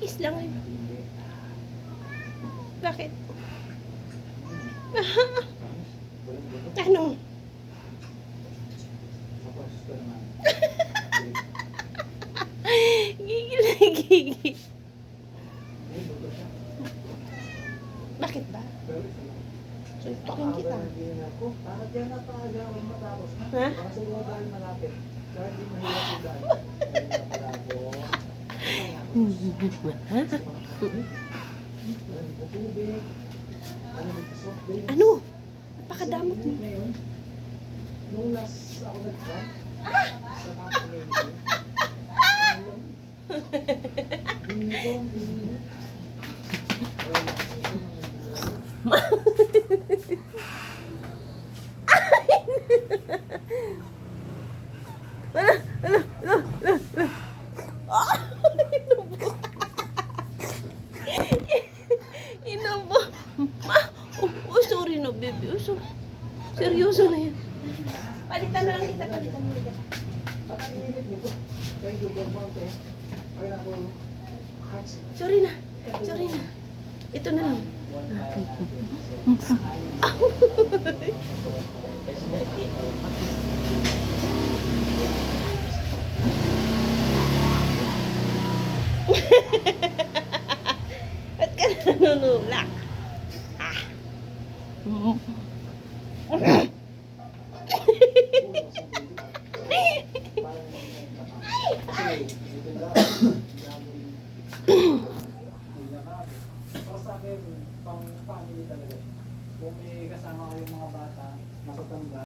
Kiss lang yun. Bakit? Ano? Naman. Gigil na gigil. May buto siya. Bakit ba? Pero ito lang. Suntukin kita. Pakakabaligin ako. Bakit yan napaaga ako matapos? Ha? Baka siguro dahil malapit. Kaya hindi mahirap yung dahil. Dahil napalago. Tubig. Ano. Ano? Napakadamot mo. Nung last ako nag-camp, sa Inubo. Ma, oh, oh, sorry no, baby. Oh, so, seryoso na yan. Palitan na lang kita, palitan kita. Ay, ako, hearts. Sorry na. Sorry na. Ito na lang. Ba't ka nanunulak? Ah. Para sa akin, pang family talaga. Kung may kasama kayong mga bata, matatanda,